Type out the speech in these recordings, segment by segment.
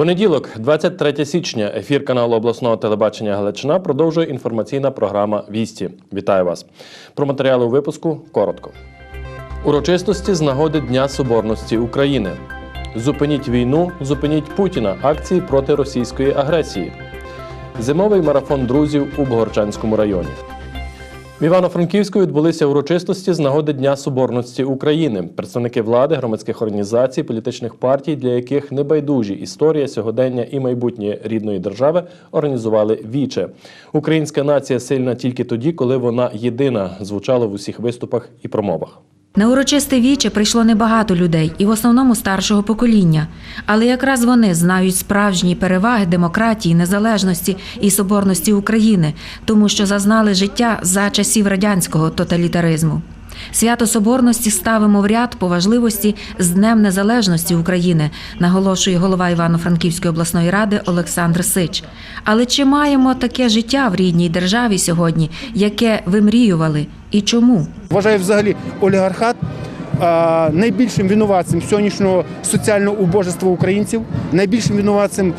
Понеділок, 23 січня, ефір каналу обласного телебачення Галичина продовжує інформаційна програма Вісті. Вітаю вас. Про матеріали у випуску коротко. Урочистості з нагоди Дня Соборності України. Зупиніть війну, зупиніть Путіна. Акції проти російської агресії. Зимовий марафон друзів у Богорчанському районі. В Івано-Франківську відбулися урочистості з нагоди Дня Соборності України. Представники влади, громадських організацій, політичних партій, для яких небайдужі історія, сьогодення і майбутнє рідної держави організували віче. Українська нація сильна тільки тоді, коли вона єдина, звучало в усіх виступах і промовах. На урочисте віче прийшло небагато людей, і в основному старшого покоління. Але якраз вони знають справжні переваги демократії, незалежності і соборності України, тому що зазнали життя за часів радянського тоталітаризму. Свято Соборності ставимо в ряд по важливості з Днем Незалежності України, наголошує голова Івано-Франківської обласної ради Олександр Сич. Але чи маємо таке життя в рідній державі сьогодні, яке ви мріювали, і чому? Вважаю взагалі олігархат найбільшим винуватцем сьогоднішнього соціального убожества українців, найбільшим винуватцем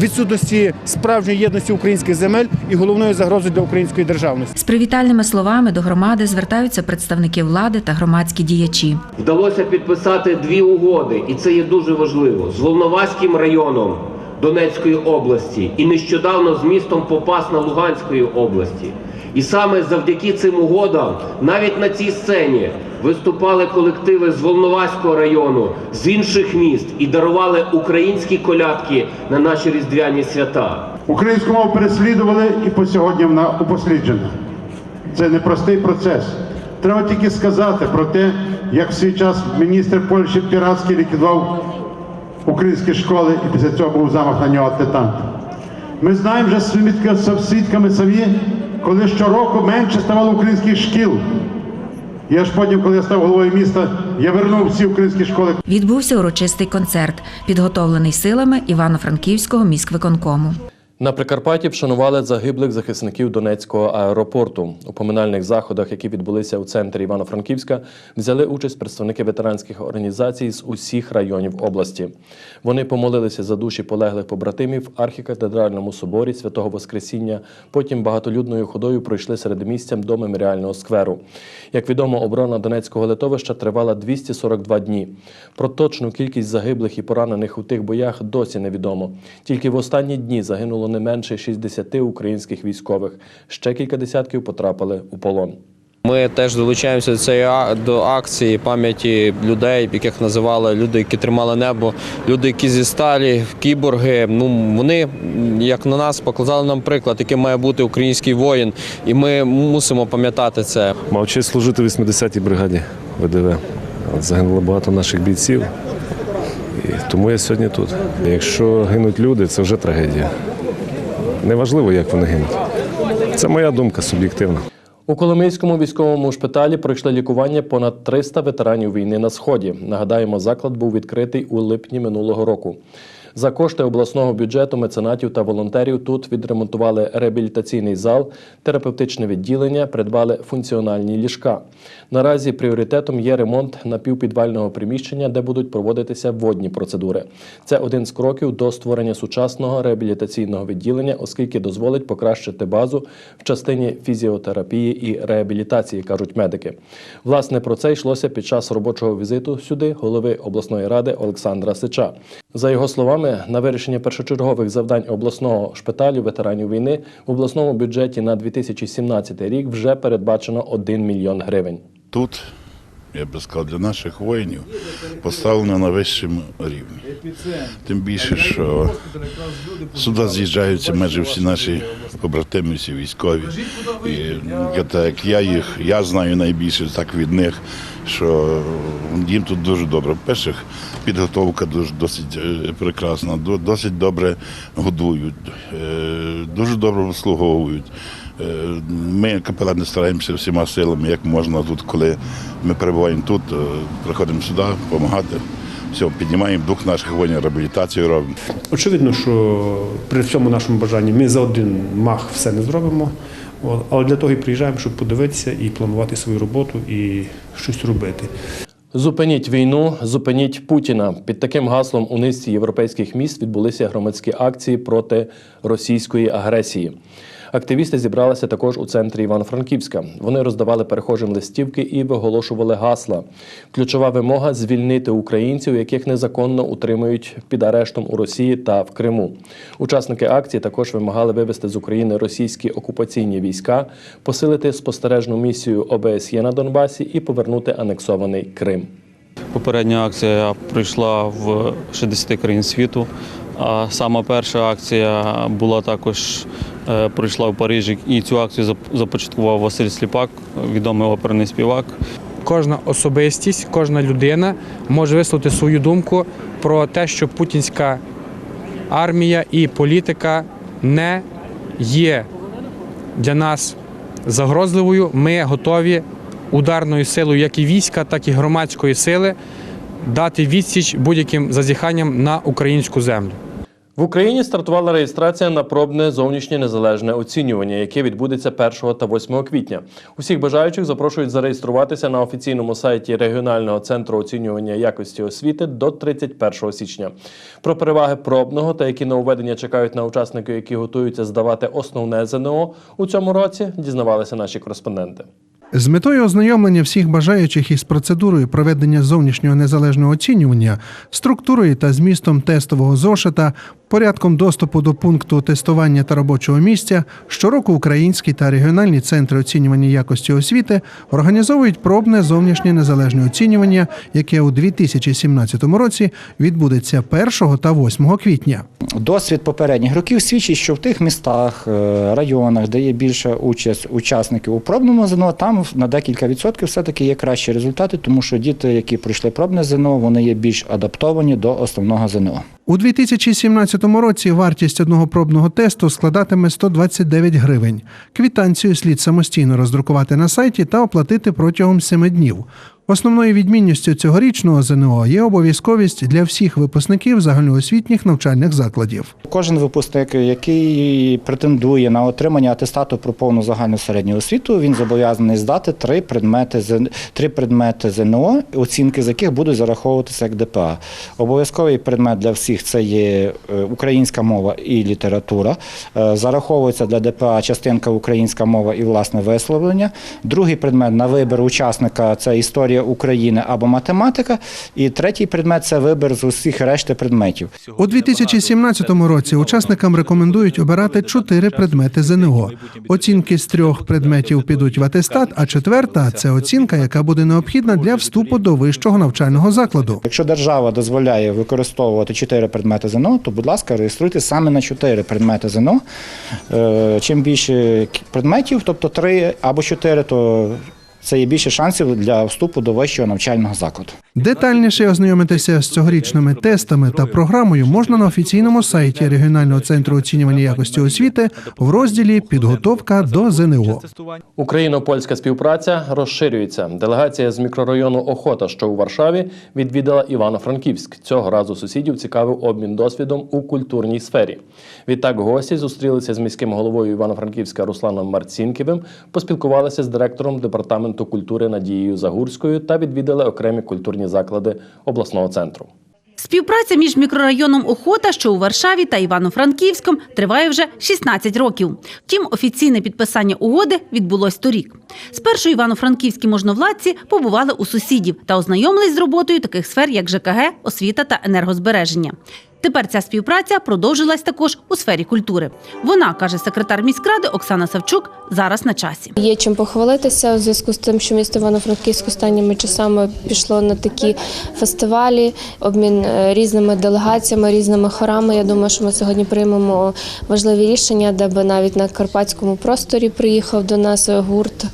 відсутності справжньої єдності українських земель і головною загрозою для української державності. З привітальними словами до громади звертаються представники влади та громадські діячі. Вдалося підписати дві угоди, і це є дуже важливо з Волноваським районом Донецької області і нещодавно з містом Попасна Луганської області. І саме завдяки цим угодам, навіть на цій сцені, виступали колективи з Волноваського району, з інших міст і дарували українські колядки на наші різдвяні свята. Українську переслідували і по сьогодні вона упосліджена. Це непростий процес. Треба тільки сказати про те, як в свій час міністр Польщі Піратський ліквідував українські школи і після цього був замах на нього атентант. Ми знаємо вже свідками самі, коли щороку менше ставало українських шкіл. Я ж потім, коли я став головою міста, я вернув всі українські школи. Відбувся урочистий концерт, підготовлений силами Івано-Франківського міськвиконкому. На Прикарпатті вшанували загиблих захисників Донецького аеропорту. У поминальних заходах, які відбулися у центрі Івано-Франківська, взяли участь представники ветеранських організацій з усіх районів області. Вони помолилися за душі полеглих побратимів в архікатедральному соборі святого Воскресіння. Потім багатолюдною ходою пройшли середмістям до меморіального скверу. Як відомо, оборона Донецького литовища тривала 242 дні. Про точну кількість загиблих і поранених у тих боях досі невідомо. Тільки в останні дні загинуло не менше 60 українських військових. Ще кілька десятків потрапили у полон. Ми теж долучаємося до цієї до акції пам'яті людей, яких називали люди, які тримали небо, люди, які зі сталі, кіборги. Ну вони, як на нас, показали нам приклад, яким має бути український воїн, і ми мусимо пам'ятати це. Мав честь служити в 80-й бригаді ВДВ. Загинуло багато наших бійців. І тому я сьогодні тут. Якщо гинуть люди, це вже трагедія. Неважливо, як вони гинуть. Це моя думка суб'єктивна. У Коломийському військовому шпиталі пройшли лікування понад 300 ветеранів війни на сході. Нагадаємо, заклад був відкритий у липні минулого року. За кошти обласного бюджету, меценатів та волонтерів тут відремонтували реабілітаційний зал, терапевтичне відділення, придбали функціональні ліжка. Наразі пріоритетом є ремонт напівпідвального приміщення, де будуть проводитися водні процедури. Це один з кроків до створення сучасного реабілітаційного відділення, оскільки дозволить покращити базу в частині фізіотерапії і реабілітації, кажуть медики. Власне, про це йшлося під час робочого візиту сюди голови обласної ради Олександра Сича. За його словами, на вирішення першочергових завдань обласного шпиталю ветеранів війни в обласному бюджеті на 2017 рік вже передбачено 1 мільйон гривень. тут, я би сказав, для наших воїнів поставлено на вищому рівні. Тим більше, що сюди з'їжджаються майже всі наші побратими, всі військові. І так я їх, я знаю найбільше так від них, що їм тут дуже добре. Перших підготовка дуже досить е, прекрасна, до- досить добре годують, е, дуже добре обслуговують. Е, Ми капелани стараємося всіма силами, як можна тут, коли ми перебуваємо тут, приходимо сюди допомагати. Все, піднімаємо дух наших воїнів, реабілітацію робимо. Очевидно, що при всьому нашому бажанні ми за один мах все не зробимо. Але для того і приїжджаємо, щоб подивитися і планувати свою роботу і щось робити. Зупиніть війну, зупиніть Путіна. Під таким гаслом у низці європейських міст відбулися громадські акції проти російської агресії. Активісти зібралися також у центрі Івано-Франківська. Вони роздавали перехожим листівки і виголошували гасла. Ключова вимога звільнити українців, яких незаконно утримують під арештом у Росії та в Криму. Учасники акції також вимагали вивести з України російські окупаційні війська, посилити спостережну місію ОБСЄ на Донбасі і повернути анексований Крим. Попередня акція пройшла в 60 країн світу. А сама перша акція була також е, пройшла в Парижі. І цю акцію зап- започаткував Василь Сліпак, відомий оперний співак. кожна особистість, кожна людина може висловити свою думку про те, що путінська армія і політика не є для нас загрозливою. Ми готові ударною силою як і війська, так і громадської сили дати відсіч будь-яким зазіханням на українську землю. В Україні стартувала реєстрація на пробне зовнішнє незалежне оцінювання, яке відбудеться 1 та 8 квітня. Усіх бажаючих запрошують зареєструватися на офіційному сайті регіонального центру оцінювання якості освіти до 31 січня. Про переваги пробного та які нововведення чекають на учасників, які готуються здавати основне ЗНО у цьому році, дізнавалися наші кореспонденти. З метою ознайомлення всіх бажаючих із процедурою проведення зовнішнього незалежного оцінювання, структурою та змістом тестового зошита, порядком доступу до пункту тестування та робочого місця, щороку українські та регіональні центри оцінювання якості освіти організовують пробне зовнішнє незалежне оцінювання, яке у 2017 році відбудеться 1 та 8 квітня. Досвід попередніх років свідчить, що в тих містах, е, районах, де є більша участь учасників у пробному ЗНО, там на декілька відсотків все-таки є кращі результати, тому що діти, які пройшли пробне ЗНО, вони є більш адаптовані до основного ЗНО. У 2017 році вартість одного пробного тесту складатиме 129 гривень. Квітанцію слід самостійно роздрукувати на сайті та оплатити протягом 7 днів. Основною відмінністю цьогорічного ЗНО є обов'язковість для всіх випускників загальноосвітніх навчальних закладів. Кожен випускник, який претендує на отримання атестату про повну загальну середню освіту, він зобов'язаний здати три предмети три предмети ЗНО, оцінки з яких будуть зараховуватися як ДПА. Обов'язковий предмет для всіх це є е, українська мова і література. Е, Зараховується для ДПА частинка українська мова і власне висловлення. Другий предмет на вибір учасника це історія України або математика. І третій предмет це вибір з усіх решти предметів. У 2017 році учасникам рекомендують обирати чотири предмети ЗНО. Оцінки з трьох предметів підуть в атестат, а четверта це оцінка, яка буде необхідна для вступу до вищого навчального закладу. Якщо держава дозволяє використовувати чотири предмети ЗНО, то будь ласка, реєструйте саме на чотири предмети ЗНО. Е, Чим більше предметів, тобто три або чотири, то це є більше шансів для вступу до вищого навчального закладу. Детальніше ознайомитися з цьогорічними тестами та програмою можна на офіційному сайті регіонального центру оцінювання якості освіти в розділі Підготовка до ЗНО. Україно-польська співпраця розширюється. Делегація з мікрорайону Охота, що у Варшаві, відвідала Івано-Франківськ. Цього разу сусідів цікавив обмін досвідом у культурній сфері. Відтак гості зустрілися з міським головою Івано-Франківська Русланом Марцінківим, поспілкувалися з директором департаменту культури Надією Загурською та відвідали окремі культурні заклади обласного центру. Співпраця між мікрорайоном Охота, що у Варшаві та Івано-Франківськом, триває вже 16 років. Втім, офіційне підписання угоди відбулось торік. Спершу івано-франківські можновладці побували у сусідів та ознайомились з роботою таких сфер, як ЖКГ, освіта та енергозбереження. Тепер ця співпраця продовжилась також у сфері культури. Вона, каже секретар міськради Оксана Савчук, зараз на часі. Є чим похвалитися у зв'язку з тим, що місто Івано-Франківськ останніми часами пішло на такі фестивалі, обмін е, різними делегаціями, різними хорами. Я думаю, що ми сьогодні приймемо важливі рішення, де би навіть на карпатському просторі приїхав до нас гурт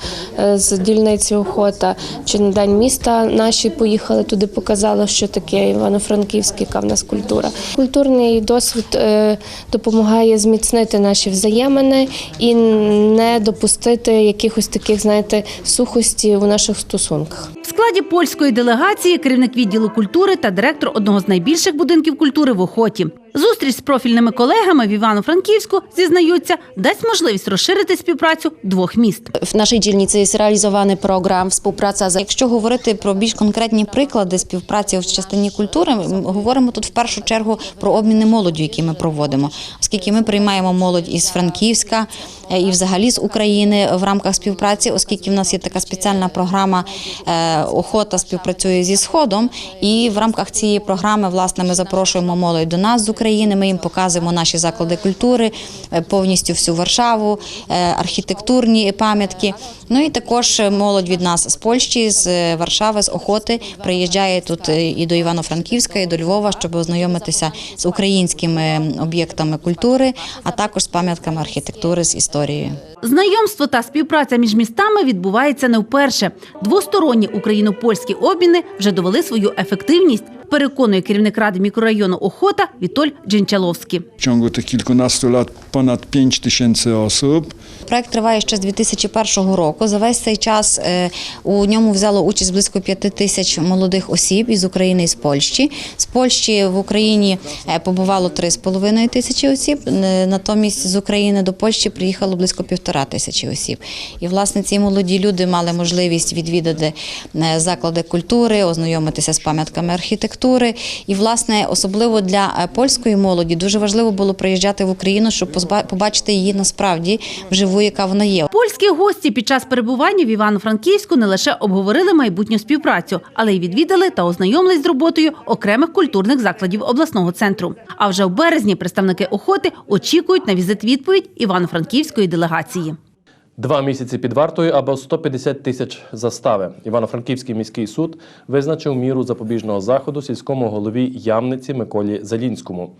з дільниці охота. Чи на день міста наші поїхали туди, показали, що таке Івано-Франківськ, яка в нас культура. Культурний досвід е, допомагає зміцнити наші взаємини і не допустити якихось таких, знаєте, сухості у наших стосунках. В складі польської делегації керівник відділу культури та директор одного з найбільших будинків культури в Охоті. Зустріч з профільними колегами в Івано-Франківську зізнаються, дасть можливість розширити співпрацю двох міст. В нашій дільниці реалізований програм співпраця. Якщо говорити про більш конкретні приклади співпраці в частині культури, ми говоримо тут в першу чергу про обміни молоддю, які ми проводимо, оскільки ми приймаємо молодь із Франківська е, і взагалі з України в рамках співпраці, оскільки в нас є така спеціальна програма е, охота співпрацює зі сходом. І в рамках цієї програми власне ми запрошуємо молодь до нас з України. Ми їм показуємо наші заклади культури, е, повністю всю Варшаву, е, архітектурні пам'ятки. Ну і також молодь від нас з Польщі, з Варшави, з Охоти приїжджає тут е, і до Івано-Франківська, і до Львова, щоб ознайомитися з українськими об'єктами культури, а також з пам'ятками архітектури з історією. Знайомство та співпраця між містами відбувається не вперше. Двосторонні україно-польські обміни вже довели свою ефективність. Переконує керівник ради мікрорайону Охота Вітоль Дженчаловський. W ciągu tych kilkunastu lat ponad 5 tysięcy osób. Проект триває ще з 2001 року. За весь цей час е, у ньому взяло участь близько 5 тисяч молодих осіб із України і з Польщі. З Польщі в Україні е, побувало 3,5 тисячі осіб. Натомість з України до Польщі приїхало близько півтора тисячі осіб. І власне ці молоді люди мали можливість відвідати е, заклади культури, ознайомитися з пам'ятками архітектури. І власне особливо для е, польської молоді дуже важливо було приїжджати в Україну, щоб побачити її насправді вживу, яка вона є. Польські гості під час перебування в Івано-Франківську не лише обговорили майбутню співпрацю, але й відвідали та ознайомились з роботою окремих культурних закладів обласного центру. А вже в березні представники охоти очікують на візит-відповідь Івано-Франківської делегації. Два місяці під вартою або 150 тисяч застави. Івано-Франківський міський суд визначив міру запобіжного заходу сільському голові Ямниці Миколі Залінському.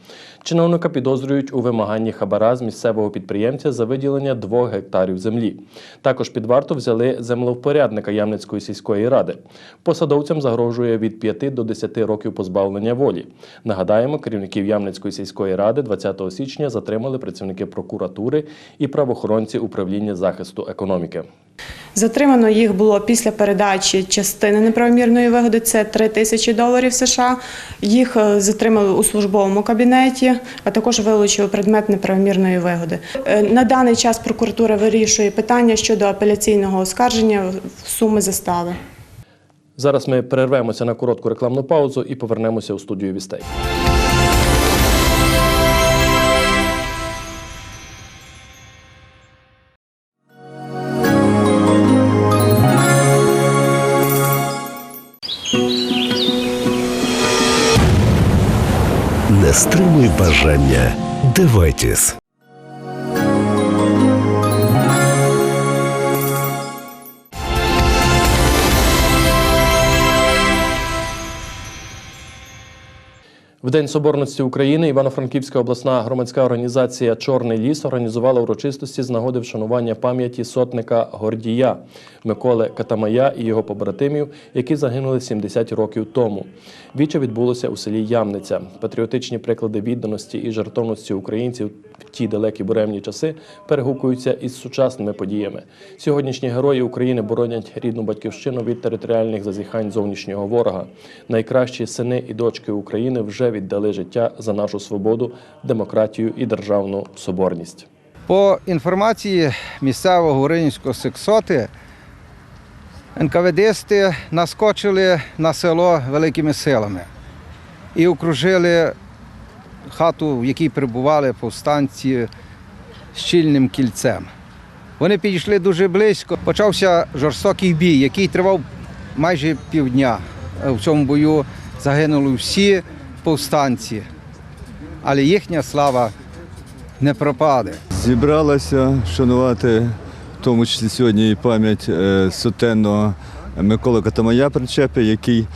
Чиновника підозрюють у вимаганні хабара з місцевого підприємця за виділення двох гектарів землі. Також під варту взяли землевпорядника Ямницької сільської ради. Посадовцям загрожує від 5 до 10 років позбавлення волі. Нагадаємо, керівників Ямницької сільської ради 20 січня затримали працівники прокуратури і правоохоронці управління захисту економіки. Затримано їх було після передачі частини неправомірної вигоди. Це 3 тисячі доларів США. Їх е, затримали у службовому кабінеті, а також вилучили предмет неправомірної вигоди. Е, На даний час прокуратура вирішує питання щодо апеляційного оскарження суми застави. Зараз ми перервемося на коротку рекламну паузу і повернемося у студію вістей. Стримуй бажання. Дивайтесь. В День Соборності України Івано-Франківська обласна громадська організація Чорний ліс організувала урочистості з нагоди вшанування пам'яті сотника Гордія Миколи Катамая і його побратимів, які загинули 70 років тому. Віче відбулося у селі Ямниця. Патріотичні приклади відданості і жертовності українців в ті далекі буремні часи перегукуються із сучасними подіями. Сьогоднішні герої України боронять рідну батьківщину від територіальних зазіхань зовнішнього ворога. Найкращі сини і дочки України вже віддали життя за нашу свободу, демократію і державну соборність. По інформації місцевого Гуринівського сексоти, НКВДсти наскочили на село великими силами і окружили хату, в якій перебували повстанці щільним кільцем. Вони підійшли дуже близько. Почався жорстокий бій, який тривав майже півдня. В цьому бою загинули всі повстанці, але їхня слава не пропаде. Зібралася шанувати, в тому числі сьогодні і пам'ять е, сотенного Миколи Катамая Причепи, який е,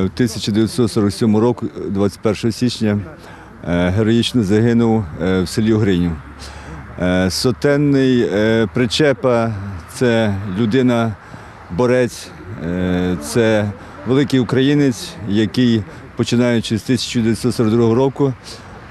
в 1947 року, 21 січня, е, героїчно загинув е, в селі Угринів. Е, Сотенний е, Причепа це людина, борець, е, це великий українець, який, починаючи з 1942 року,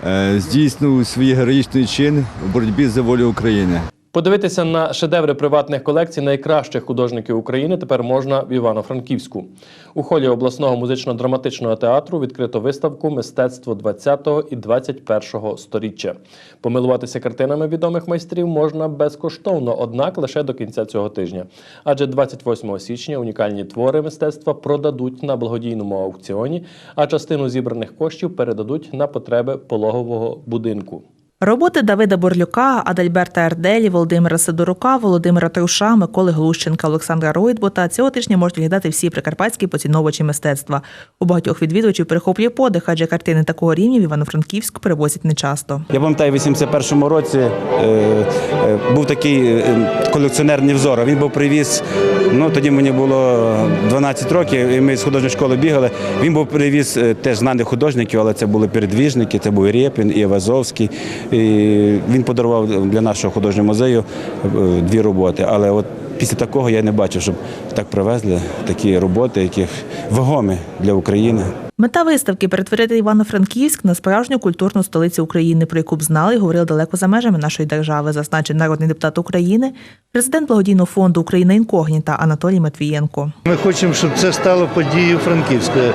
е, здійснив свій героїчний чин в боротьбі за волю України. Подивитися на шедеври приватних колекцій найкращих художників України тепер можна в Івано-Франківську. У холі обласного музично-драматичного театру відкрито виставку Мистецтво 20-го і 21-го сторіччя. Помилуватися картинами відомих майстрів можна безкоштовно, однак лише до кінця цього тижня. Адже 28 січня унікальні твори мистецтва продадуть на благодійному аукціоні, а частину зібраних коштів передадуть на потреби пологового будинку. Роботи Давида Борлюка, Адальберта Ерделі, Володимира Сидорука, Володимира Труша, Миколи Глущенка, Олександра Ройтбота цього тижня можуть глядати всі прикарпатські поціновувачі мистецтва. У багатьох відвідувачів перехоплює подих, адже картини такого рівня в Івано-Франківськ привозять нечасто. Я пам'ятаю, в 81-му році е, е, був такий е, колекціонер Невзора. Він був привіз, ну тоді мені було 12 років, і ми з художньої школи бігали. Він був привіз е, теж знаних художників, але це були передвіжники, це був Рєпін, і Вазовський. Він подарував для нашого художнього музею е, дві роботи. Але от після такого я не бачив, щоб так привезли такі роботи, які вагомі для України. Мета виставки перетворити Івано-Франківськ на справжню культурну столицю України, про яку б знали і говорили далеко за межами нашої держави, зазначив народний депутат України, президент благодійного фонду Україна інкогніта Анатолій Матвієнко. Ми хочемо, щоб це стало подією Франківською,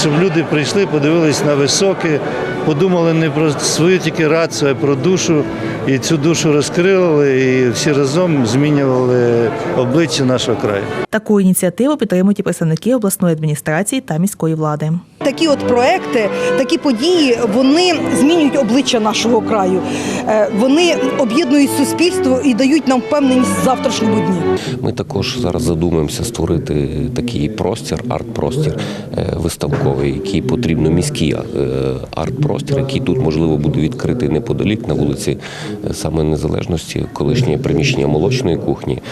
щоб люди прийшли, подивились на високе, подумали не про свою тільки рацію, а про душу. І цю душу розкрили, і всі разом змінювали обличчя нашого краю. Таку ініціативу підтримують і представники обласної адміністрації та міської влади. Такі от проекти, такі події, вони змінюють обличчя нашого краю. Е, Вони об'єднують суспільство і дають нам впевненість в завтрашньому дні. Ми також зараз задумаємося створити такий простір, арт-простір е, виставковий, який потрібно міський е, арт-простір, який тут можливо буде відкритий неподалік на вулиці саме Незалежності, колишнє приміщення молочної кухні.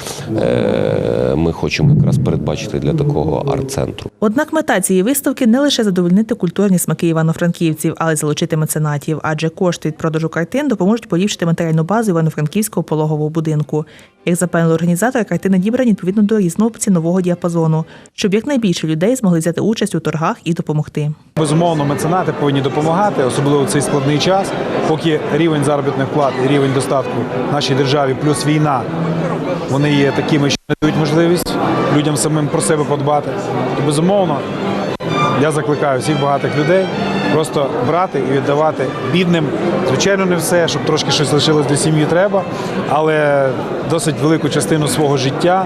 Е, Ми хочемо якраз передбачити для такого арт-центру. Однак мета цієї виставки не лише задовольнити культурні смаки івано-франківців, але й залучити меценатів, адже кошти від продажу картин допоможуть поліпшити матеріальну базу івано-франківського пологового будинку. Як запевнили організатори, картини дібрані відповідно до різного цінового діапазону, щоб якнайбільше людей змогли взяти участь у торгах і допомогти. Безумовно, меценати повинні допомагати, особливо в цей складний час, поки рівень заробітних плат і рівень достатку в нашій державі, плюс війна, вони є такими, що не дають можливість людям самим про себе подбати. То безумовно, я закликаю всіх багатих людей просто брати і віддавати бідним. Звичайно, не все, щоб трошки щось лишилось для сім'ї треба, але досить велику частину свого життя,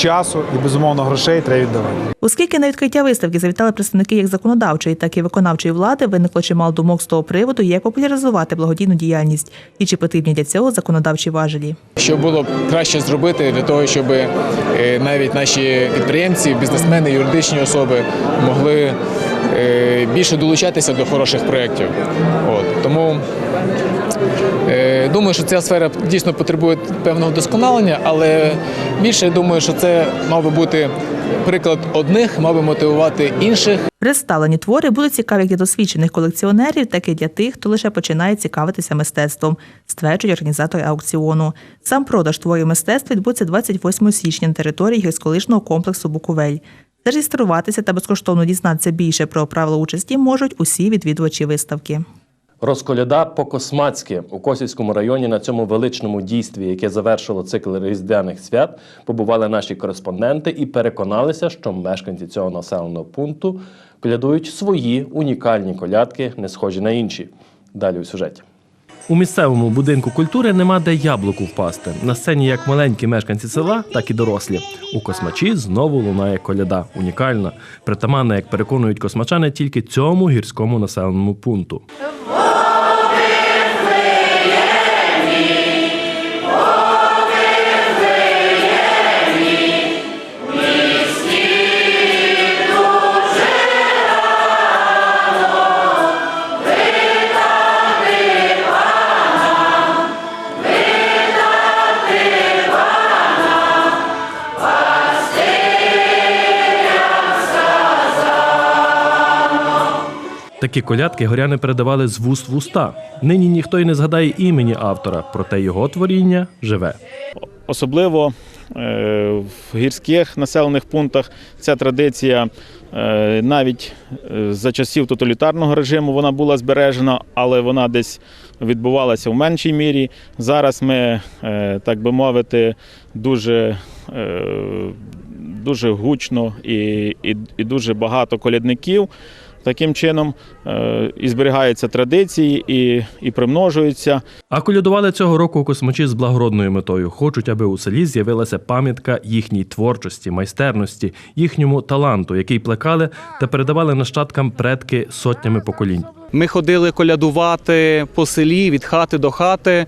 часу і безумовно грошей треба віддавати. Оскільки на відкриття виставки завітали представники як законодавчої, так і виконавчої влади, виникло чимало думок з того приводу, як популяризувати благодійну діяльність і чи потрібні для цього законодавчі важелі. Що було б краще зробити для того, щоб е, навіть наші підприємці, бізнесмени, юридичні особи могли е, більше долучатися до хороших проєктів. От тому думаю, що ця сфера дійсно потребує певного досконалення, але більше думаю, що це мав би бути приклад одних, мав би мотивувати інших. Представлені твори будуть цікаві для досвідчених колекціонерів, так і для тих, хто лише починає цікавитися мистецтвом, стверджують організатори аукціону. Сам продаж творів мистецтва відбудеться 28 січня на території гірськолижного комплексу Буковель. Зареєструватися та безкоштовно дізнатися більше про правила участі можуть усі відвідувачі виставки. Розколяда по-космацьки у Косівському районі на цьому величному дійстві, яке завершило цикл різдвяних свят, побували наші кореспонденти і переконалися, що мешканці цього населеного пункту колядують свої унікальні колядки, не схожі на інші. Далі у сюжеті. У місцевому будинку культури нема де яблуку впасти. На сцені як маленькі мешканці села, так і дорослі. У космачі знову лунає коляда. Унікальна, притаманна, як переконують космачани, тільки цьому гірському населеному пункту. Такі колядки горяни передавали з вуст в уста. Нині ніхто й не згадає імені автора, проте його творіння живе. Особливо е, в гірських населених пунктах ця традиція Е, Навіть е, за часів тоталітарного режиму вона була збережена, але вона десь відбувалася в меншій мірі. Зараз ми, так би мовити, дуже, дуже гучно і, і, і дуже багато колядників. Таким чином е, і зберігаються традиції, і, і примножуються. А колядували цього року космачі з благородною метою. Хочуть, аби у селі з'явилася пам'ятка їхній творчості, майстерності, їхньому таланту, який плекали та передавали нащадкам предки сотнями поколінь. Ми ходили колядувати по селі від хати до хати.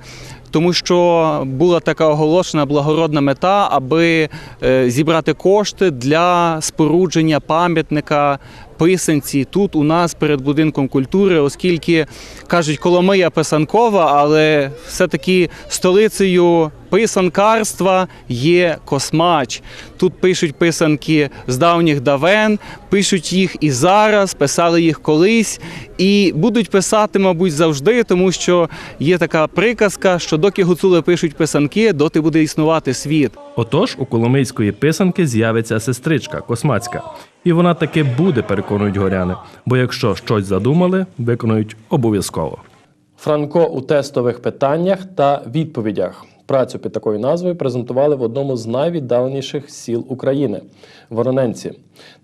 Тому що була така оголошена благородна мета, аби е, зібрати кошти для спорудження пам'ятника писанці тут у нас перед будинком культури, оскільки кажуть, Коломия писанкова, але все-таки столицею писанкарства є космач. Тут пишуть писанки з давніх давен, пишуть їх і зараз, писали їх колись, і будуть писати, мабуть, завжди, тому що є така приказка, що доки гуцули пишуть писанки, доти буде існувати світ. Отож, у Коломийської писанки з'явиться сестричка Космацька. І вона таки буде, переконують горяни. Бо якщо щось задумали, виконують обов'язково. Франко у тестових питаннях та відповідях. Працю під такою назвою презентували в одному з найвіддаленіших сіл України Вороненці.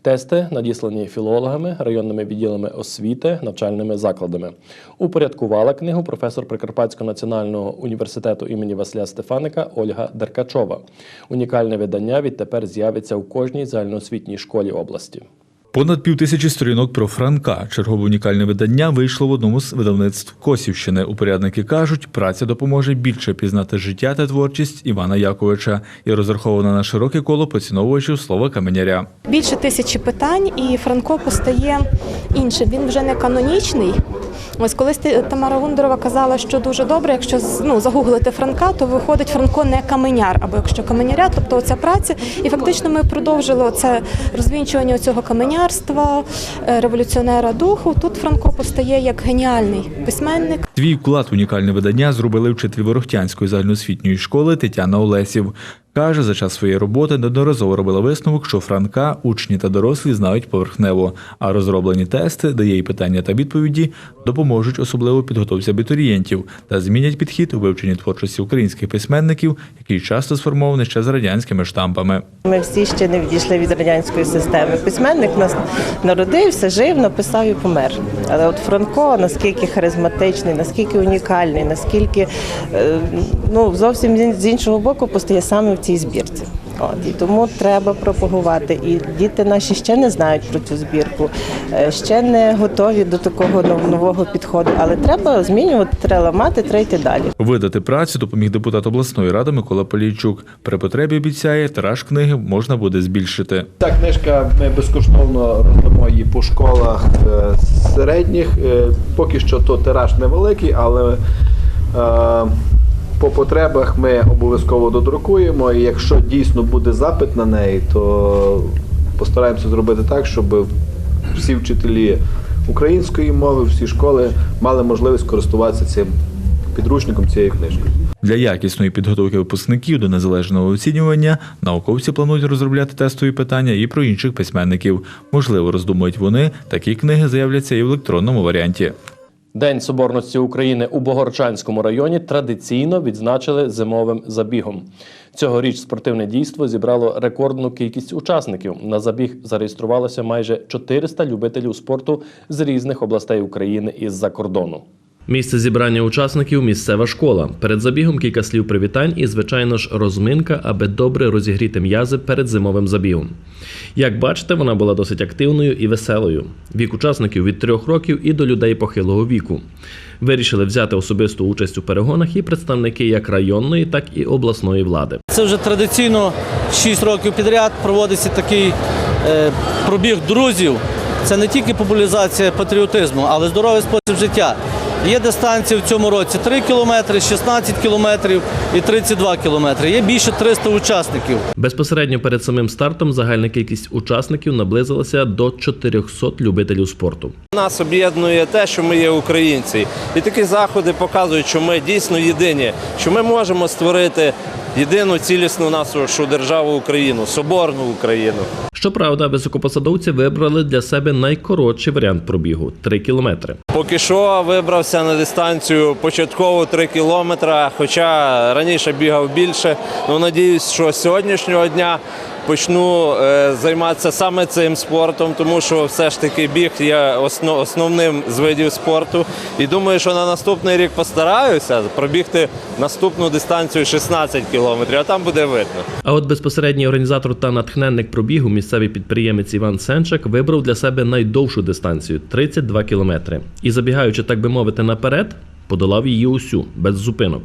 Тести надіслані філологами, районними відділами освіти, навчальними закладами. Упорядкувала книгу професор Прикарпатського національного університету імені Василя Стефаника Ольга Деркачова. Унікальне видання відтепер з'явиться у кожній загальноосвітній школі області. Понад півтисячі сторінок про Франка. Чергове унікальне видання вийшло в одному з видавництв Косівщини. Упорядники кажуть, праця допоможе більше пізнати життя та творчість Івана Яковича і розрахована на широке коло поціновувачів слова каменяря. Більше тисячі питань, і Франко постає іншим. Він вже не канонічний. Ось колись Тамара Гундорова казала, що дуже добре, якщо ну, загуглити Франка, то виходить Франко не каменяр, або якщо каменяря, тобто оця праця. І фактично ми продовжили оце розвінчування цього каменярства, е, революціонера духу. Тут Франко постає як геніальний письменник. Твій вклад унікальне видання зробили вчитель Ворохтянської загальноосвітньої школи Тетяна Олесів. Каже, за час своєї роботи неодноразово робила висновок, що Франка учні та дорослі знають поверхнево, а розроблені тести, де є і питання та відповіді, допоможуть особливо підготовці абітурієнтів та змінять підхід у вивченні творчості українських письменників, який часто сформований ще з радянськими штампами. Ми всі ще не відійшли від радянської системи. Письменник нас народився, жив, написав і помер. Але от Франко наскільки харизматичний, наскільки унікальний, наскільки е, ну зовсім з іншого боку постає саме в цій збірці. От і тому треба пропагувати. І діти наші ще не знають про цю збірку, е, ще не готові до такого нов- нового підходу. Але треба змінювати, треба ламати, треба йти далі. Видати працю допоміг депутат обласної ради Микола Полійчук. При потребі обіцяє, тираж книги можна буде збільшити. Ця книжка ми безкоштовно роздамо її по школах е, середніх. Е, Поки що то тираж невеликий, але по потребах ми обов'язково додрукуємо. І якщо дійсно буде запит на неї, то постараємося зробити так, щоб всі вчителі української мови, всі школи мали можливість користуватися цим підручником цією книжкою. Для якісної підготовки випускників до незалежного оцінювання науковці планують розробляти тестові питання і про інших письменників. Можливо, роздумують вони, такі книги з'являться і в електронному варіанті. День Соборності України у Богорчанському районі традиційно відзначили зимовим забігом. Цьогоріч спортивне дійство зібрало рекордну кількість учасників. На забіг зареєструвалося майже 400 любителів спорту з різних областей України і з-за кордону. Місце зібрання учасників місцева школа. Перед забігом кілька слів привітань і, звичайно ж, розминка, аби добре розігріти м'язи перед зимовим забігом. Як бачите, вона була досить активною і веселою. Вік учасників від трьох років і до людей похилого віку. Вирішили взяти особисту участь у перегонах і представники як районної, так і обласної влади. Це вже традиційно 6 років підряд проводиться такий е, пробіг друзів. Це не тільки популяризація патріотизму, але здоровий спосіб життя. Є дистанції в цьому році 3 кілометри, 16 кілометрів і 32 кілометри. Є більше 300 учасників. Безпосередньо перед самим стартом загальна кількість учасників наблизилася до 400 любителів спорту. Нас об'єднує те, що ми є українці, і такі заходи показують, що ми дійсно єдині, що ми можемо створити єдину цілісну нашу державу Україну, соборну Україну. Щоправда, високопосадовці вибрали для себе найкоротший варіант пробігу 3 кілометри. Поки що вибрався на дистанцію початково 3 кілометри, хоча раніше бігав більше. Ну, надіюсь, що з сьогоднішнього дня почну е, займатися саме цим спортом, тому що все ж таки біг є основним з видів спорту. І думаю, що на наступний рік постараюся пробігти наступну дистанцію 16 кілометрів, а там буде видно. А от безпосередній організатор та натхненник пробігу, місцевий підприємець Іван Сенчак, вибрав для себе найдовшу дистанцію 32 кілометри. І забігаючи, так би мовити, наперед, подолав її усю без зупинок.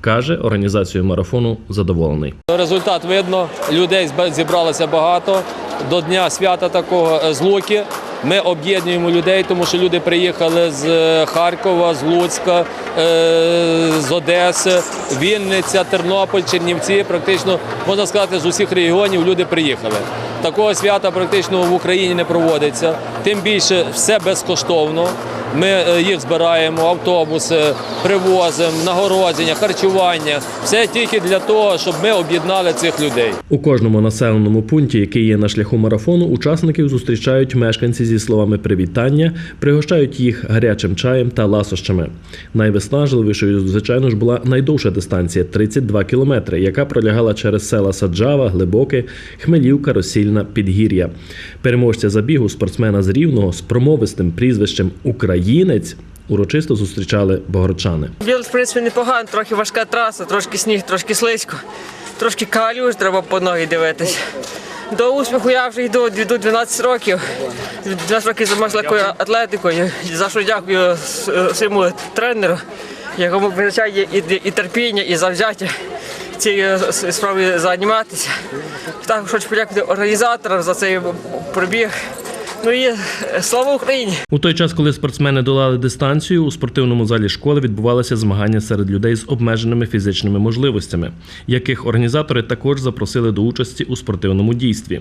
Каже, організацією марафону задоволений. Результат видно, людей зібралося багато. До дня свята такого е, з Луки. Ми об'єднуємо людей, тому що люди приїхали з е, Харкова, з Луцька, е, з Одеси, Вінниця, Тернопіль, Чернівці. Практично можна сказати, з усіх регіонів люди приїхали. Такого свята практично в Україні не проводиться. Тим більше все безкоштовно. Ми е, їх збираємо, автобуси, привозимо, нагородження, харчування. Все тільки для того, щоб ми об'єднали цих людей. У кожному населеному пункті, який є на шляху марафону, учасників зустрічають мешканці зі словами привітання, пригощають їх гарячим чаєм та ласощами. Найвиснажливішою, звичайно ж, була найдовша дистанція 32 кілометри, яка пролягала через села Саджава, Глибоке, Хмелівка, Росільна, Підгір'я. Переможця забігу спортсмена з Рівного з промовистим прізвищем Українець урочисто зустрічали богородчани. Біл, в принципі, непогано, трохи важка траса, трошки сніг, трошки слизько, трошки калюж, треба по ноги дивитись. До успіху я вже йду, йду 12 років. 12 років займаюся легкою атлетикою. За що дякую с- своєму тренеру, якому визначає і терпіння, і завзяття цією справою займатися. Також хочу подякувати організаторам за цей пробіг. Ну і е, слава Україні! У той час, коли спортсмени долали дистанцію, у спортивному залі школи відбувалися змагання серед людей з обмеженими фізичними можливостями, яких організатори також запросили до участі у спортивному дійстві.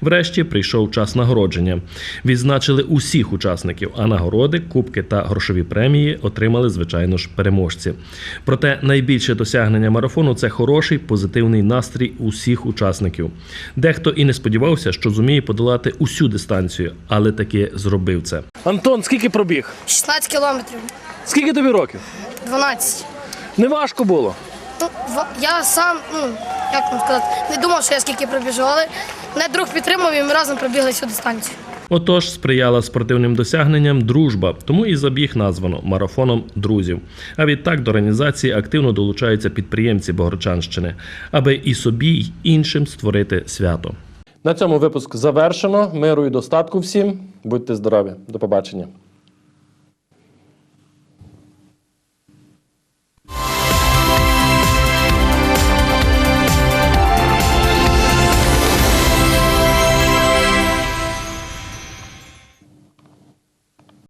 Врешті прийшов час нагородження. Відзначили усіх учасників, а нагороди, кубки та грошові премії отримали, звичайно ж, переможці. Проте найбільше досягнення марафону це хороший позитивний настрій усіх учасників. Дехто і не сподівався, що зуміє подолати усю дистанцію, але таки зробив це. Антон, скільки пробіг? 16 кілометрів, Скільки тобі років? 12. Не важко було. Ну, я сам, ну, як вам сказати, не думав, що я скільки пробіжу, але мене друг підтримав і ми разом пробігли цю дистанцію. Отож, сприяла спортивним досягненням дружба, тому і забіг названо марафоном друзів. А відтак до організації активно долучаються підприємці Богорчанщини, аби і собі, й іншим створити свято. На цьому випуск завершено. Миру і достатку всім. Будьте здорові. До побачення.